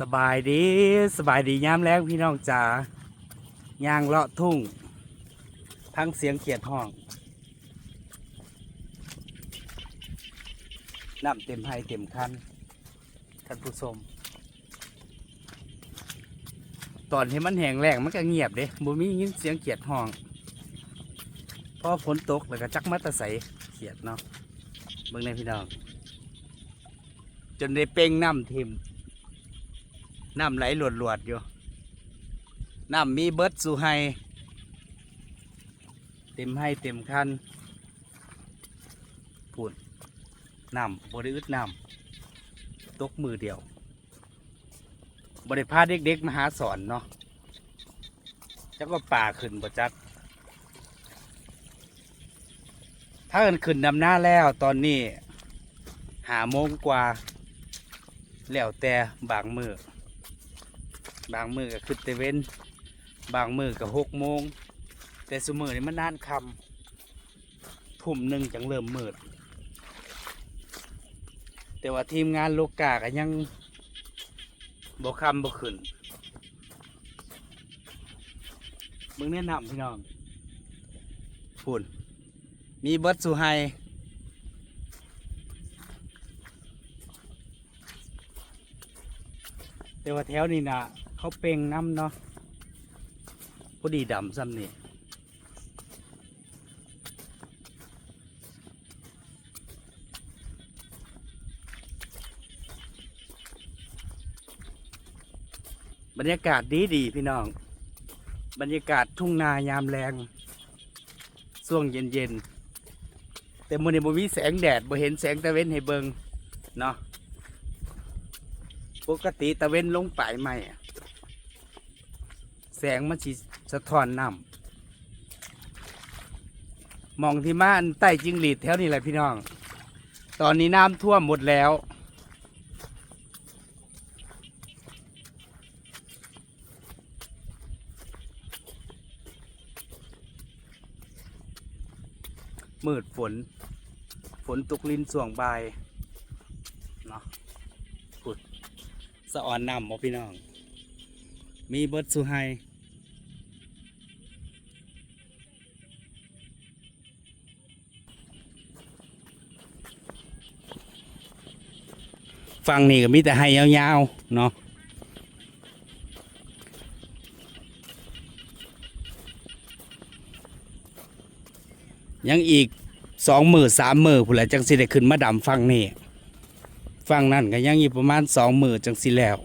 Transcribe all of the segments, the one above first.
สบายดีสบายดีย้ำแรงพี่น้องจ๋าย่างเลาะทุ่ง ทั้งเสียงเขียดห้องน้ำเต็มให้เต็มคันท่านผู้ชมตอนที่มันแห้งแล้งมันก็เงียบเด้บ่มียินเสียงเขียดห้องพอฝนตกแล้วก็จักมัตตะใสเขียดเนาะเบิ่งในพี่น้อง จนได้เป่งน้ำเทิม น้ำไหลหลวดๆอยู่ น้ำมีเบิดสู่ให้เต็มให้เต็มคันพูดน้ำบริอึดน้ำตกมือเดียวบริพาเด็กๆมาหาสอนเนาะจักว่าป่าขึ้นบ่จัก ถ้าเอินขึ้นนำหน้าแล้วตอนนี้หาโมงกว่า แล้วแต่บางมือ บางมือก็ขึ้นแต่เว้น บางมือก็หกโมง แต่สมือนี่มันนานคำทุ่มหนึ่งจังเริ่มมืด แต่ว่าทีมงานโลกาก็ยังบกคำบกขึ้นมึงแนะนำพี่น้องฝุ่นมีเบิร์ดสุไฮแต่ว่าแถวนี้นะ เขาเป่งน้ำเนาะพอดีดำซ้ำนี่บรรยากาศดีดีพี่น้อง บรรยากาศทุ่งนายามแรงช่วงเย็นเย็นแต่มื่อนี้บ่มีแสงแดดบ่เห็นแสงตะเว้นให้เบิงเนาะปกติตะเว้นลงปลายไม้ แสงมันสิสะท้อนน้ำมองที่มาอันใต้จิงหรีดแถวนี้แหละพี่น้อง ตอนนี้น้ำท่วมหมดแล้วมืดฝน ฝนตกลินส่วงบายเนาะขุดสะอ่อนนำบ่พี่น้อง มีเบิร์ดสุไฮ ฟังนี่ก็มีแต่ไฮยาวๆเนาะยังอีกสองมือสามมือผู้นแหละจังสิได้ขึ้นมาดำฟังนี่ฟังนั่นก็ยังอีกประมาณสองมือจังสิแล้ว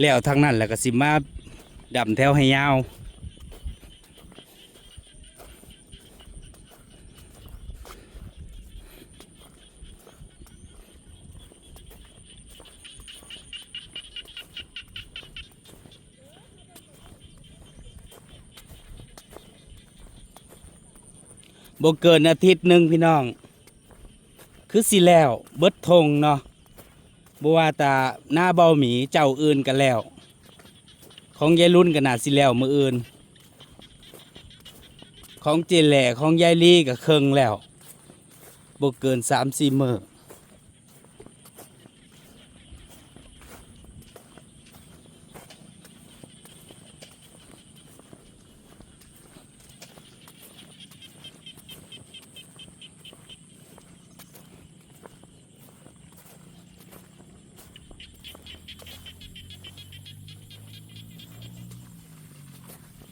แล้วทางนั้นแหล้วก็สิมาดำแถวให้ยาว บเกินอาทิตย์หนึ่งพี่น้อง คือสิแล้วเบิดทงเนาะบ่ว่าตาหน้าเบาหมีเจ้าอื่นกันแล้ว ของยายรุ่นกัน่าสิแล้วมืออื่น ของเจแหล่ของยายลี่ก็เคิงแล้วบกเกินสามสี่มือ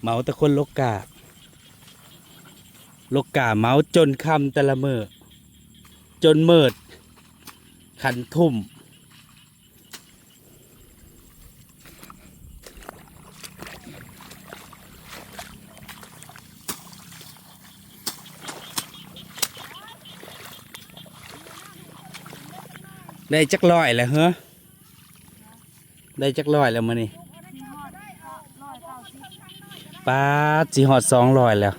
เมาแต่คนลกกาลกกาเมาจนคำแต่ละเมือจนเมิด ขันทุ่ม ได้จักร้อยแล้วเหรอได้จักร้อยแล้วมานี่ ป้าจีหอดสองร้อยแล้ว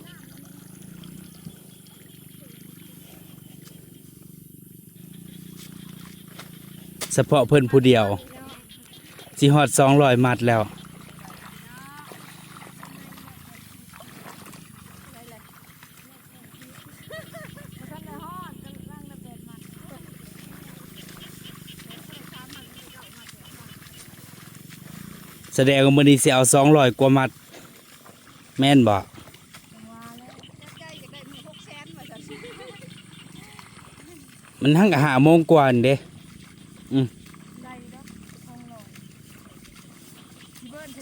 เฉพาะเพิ่นผู้เดียวจีหอดสองร้อยมัดแล้วแสดงว่ามือนี้สิเอา200กว่ามัดแม่นบ่ว่าแล้วใกล้ๆจะได้มีหก แสนว่าซั่มันทั้งหาโมงกว่านเด้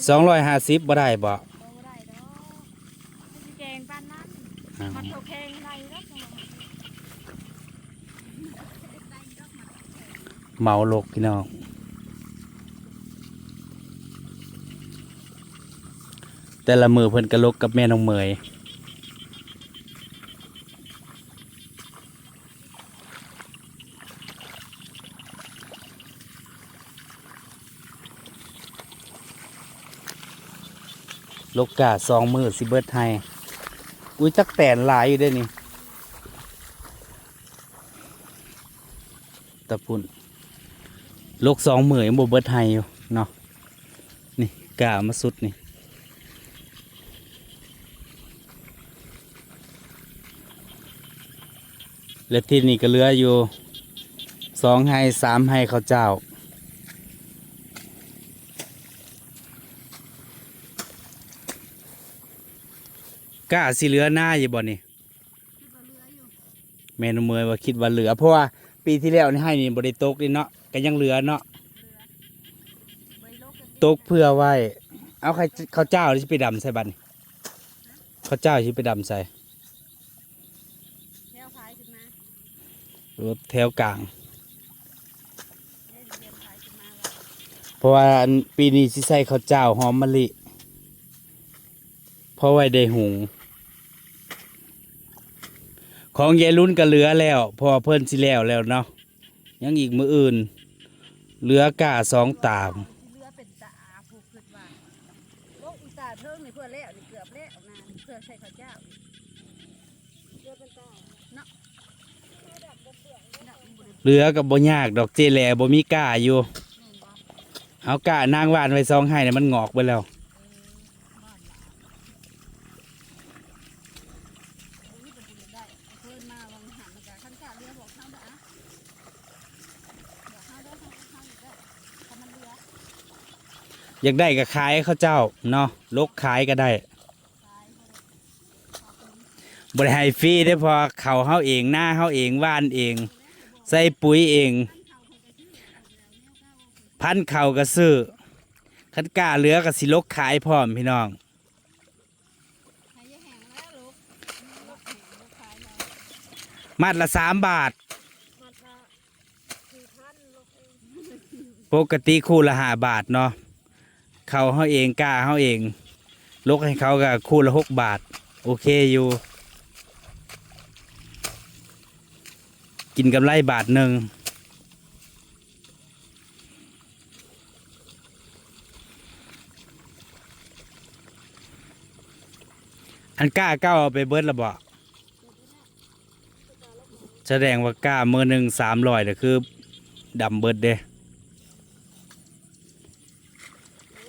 สองร้อยสิเบิ้ลถึง250บ่ได้บ่บ่ได้ดอกไม่สิแกงปาโอเคได้ดอกเมาลกพี่น้อง แต่ละมือเพิ่นก็ลกกับแม่น้องเหมยลกกาสองมือสิเบิดไทยอุ้ยจักแตนหลายอยู่เด้วยนี่ตะพุ่นลกสองมือยังบ่เบิดไทยอยู่เนาะนี่กามาสุดนี่ และที่นี่ก็เหลืออยู่สองให้สามให้ข้าวเจ้า กล้าสิเหลือหน้าอยู่บ่นี่คิดว่าเหลืออยู่แม่นมเมยว่าคิดว่าเหลือ เพราะว่าปีที่แล้วนี่ให้นี่บ่ได้ตกนี่เนาะก็ยังเหลือเนาะใบโลกตกเพื่อไว้ เอาใครข้าวเจ้าที่ไปดำใส่บัดนข้าวเจ้าที่ไปดำใส่ แนวพายขึ้นมาร ถแถวกลาง เพราะว่าปีนี้สิใส่ข้าวเจ้าหอมมะลิเพราะไว้ได้หุงของยายรุ่นก็เหลือแล้ว พอเพิ่นสิแล้วแล้วเนาะยังอีกมืออื่น เหลือกาสองตาม เหลือเป็นตาผูกขึ้นว่าโลกอีตาเทิงนี่เพื่อแล้วนี่เกือบแล้วนะเพื่อใส่ข้าวเจ้าเหลือเป็นตาเนาะดับบ่เปลืองดับบ่ได้ เรือกับบ่ยากดอกเจแหล่บ่มีก้าอยู่เอาก้านางวานไว้ซองให้เนี่ยมันงอกไปแล้วอยากได้ก็ขายเขาเจ้าเนาะลกขายก็ได้บริหารฟรีได้พอเขาเขาเองหน้าเขาเองว่านเอง ใส่ปุ๋ยเอง พันเข่าก็ซื้อคันกาเหลือก็สิลกขายพร้อมพี่น้องมัดละสามบาท ปกติคู่ละห้าบาทเนาะเขาเฮาเองกล้าเฮาเอง ลกให้เขาก็คู่ละหกบาท โอเคอยู่ กินกำไรบาทหนึ่งอันกล้าเก้าเอาไปเบิร์ดละบ่แสดงว่ากล้ามือหนึ่งสามร้อยเนี่ยคือดำเบิดเด้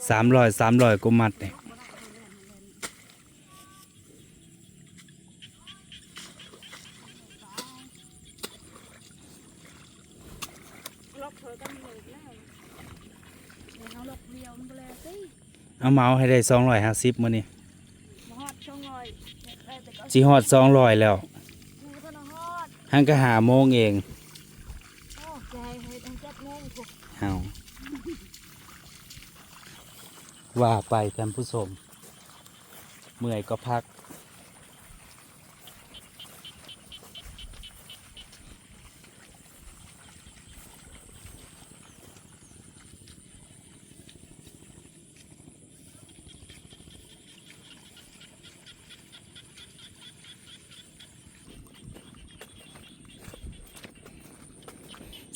สามร้อยสามร้อยกุมัดเนี่ย ล็อกเธอก็มีเลยแล้วเดี๋ยวเขาล็อกเดียวมันไปเลยสิ เอาเมาให้ได้สองร้อยห้าสิบมื้อนี้มาฮอดช่องลอยได้แต่ก็จีฮอดสองร้อยแล้วมือเพิ่นเอาฮอดหันก็หาโมงเองโอ้ใจให้ตั้งเจ็ดโมงถูกเอาว่าไปท่านผู้ชม เมื่อยก็พัก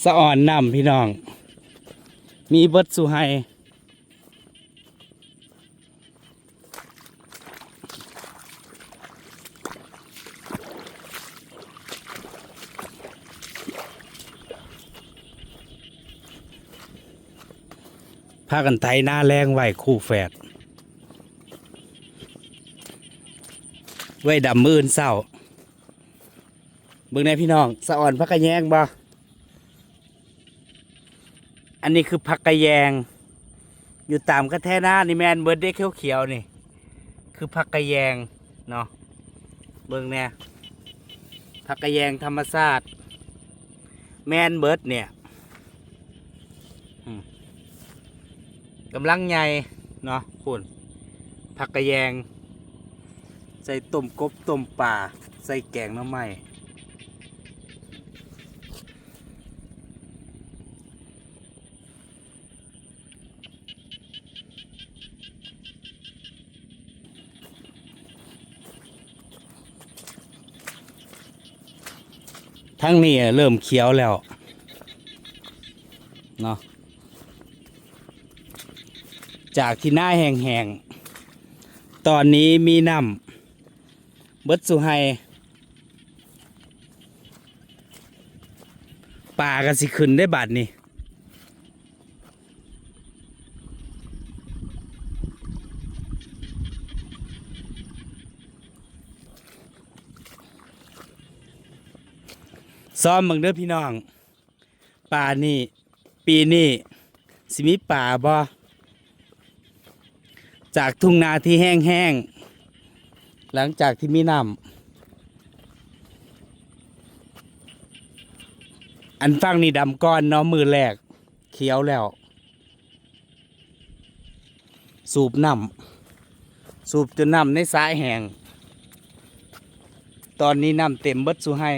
สะอ่อนนำพี่น้อง มีเบิดสุไฮพากันไถหน้าแรงไหวคู่แฝดไว้ดำมืออนเศร้าเบิ่งในพี่น้อง สะอ่อนพักกระแยงบ่ อันนี้คือผักกระแยง อยู่ตามกระแทหน้านี่แมนเบิร์ดเด็กเขียวๆนี่ คือผักกระแยงเนาะเบิ่งเนี่ยผักกระแยงธรรมชาติแมนเบิร์ดเนี่ยกำลังใหญ่เนาะคุณผักกระแยง ใส่ต้มกบต้มป่า ใส่แกงน้ำไม้ ทั้งนี้เริ่มเขียวแล้วเนาะจากที่หน้าแห้งๆ ตอนนี้มีน้ำเบิดสุไฮป่ากันสิขึ้นได้บาดนี่ ซ้อมเบิ่งเด้อพี่น้องป่านี่ปีนี้สิมีป่าบ่จากทุ่งนาที่แห้งๆหลังจากที่มีน้ำอันฟังนี่ดำก้อนเนาะมือแรกเขียวแล้ว สูบน้ำสูบจนน้ำในสายแห้งตอนนี้น้ำเต็มเบิดสุให้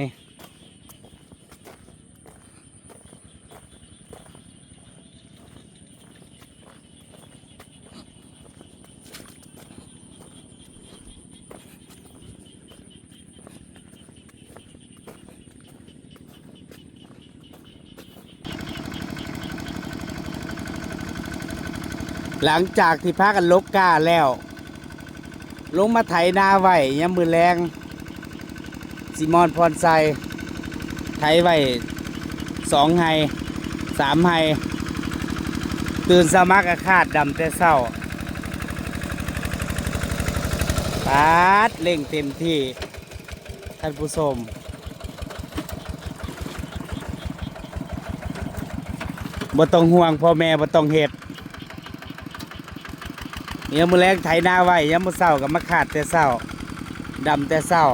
หลังจากที่พากันลกกาแล้ว ลงมาไถนาไว้ยามมือแรงสิมอนพรไซไถไว้สองไฮสามไฮตื่นสมักอาคาดดำแต่เศร้าปาดเล่งเต็มที่ท่านผู้ชมบ่ต้องห่วงพ่อแม่บ่ต้องเห็ด เนี่ยมมือแรงไถนาไว้ยามมือเศร้ากับมาขาดแต่เศร้าดำแต่เศร้า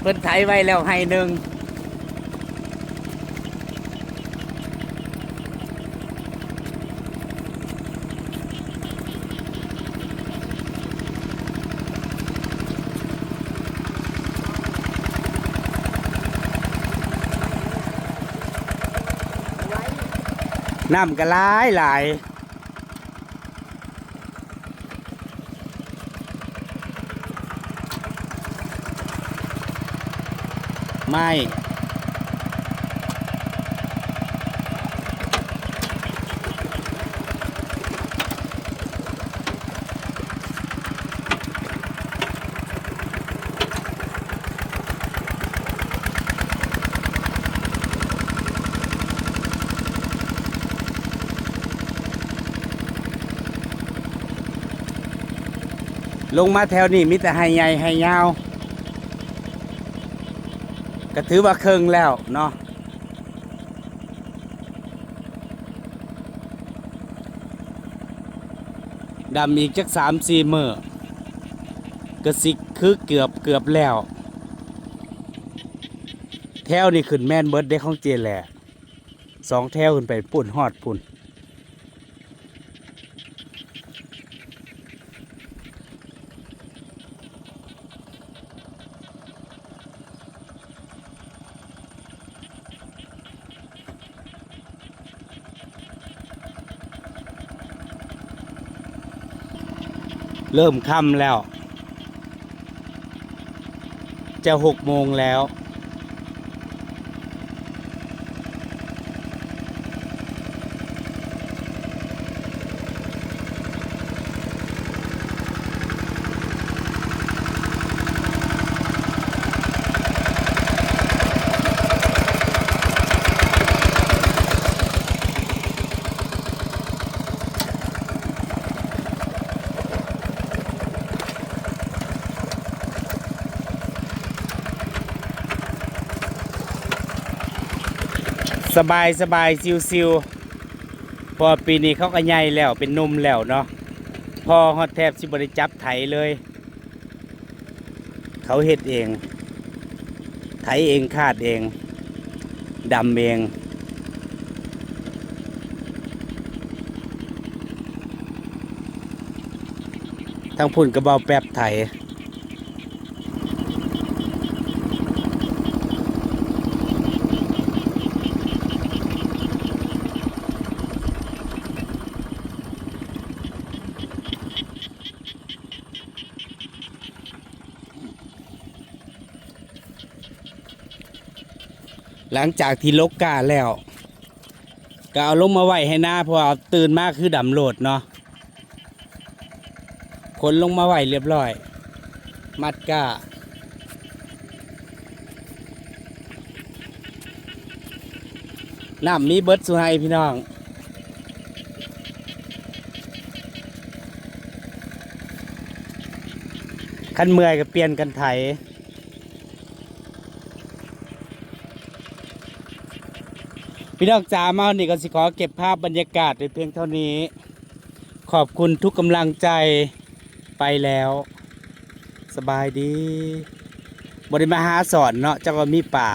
เพิ่นไถไว้แล้วให้หนึ่ง น้ำก็หลายหลายไม่ ลงมาแถวนี้มีแต่ไฮใหญ่ไฮยาวก็ถือว่าเครึ่งแล้วเนาะดำอีกจักสามสี่มือกระสิกคือเกือบเกือบแล้ว แถวนี่ขึ้นแม่นเบิร์ดได้ของเจแหละสองแถวขึ้นไปปุ่นฮอดปุ่น เริ่มค่ำแล้ว จะหกโมงแล้ว บายสบายซิวซิวพอปีนี้เขาก็ใหญ่แล้วเป็นนุ่มแล้วเนาะพอฮอดแทบสิบริจับไถเลย เขาเฮ็ดเอง ไถเองคาดเองดำเองทั้งพุ่นกระเบาแป๊บไถ หลังจากที่ลกกาแล้วก็เอาลงมาไว้ให้หน้าพราะว่าตื่นมากคือดำโหลดเนาะขนลงมาไว้เรียบร้อย มัดกาน้ำมีเบิร์ดสุให้พี่น้อง คันเมื่อยก็เปลี่ยนกันไถ พี่น้องจ๋ามาวันนี้ก็สิขอเก็บภาพบรรยากาศในเพียงเท่านี้ ขอบคุณทุกกำลังใจไปแล้ว สบายดีบริมาหาสอนเนาะเจ้าก็มีป่า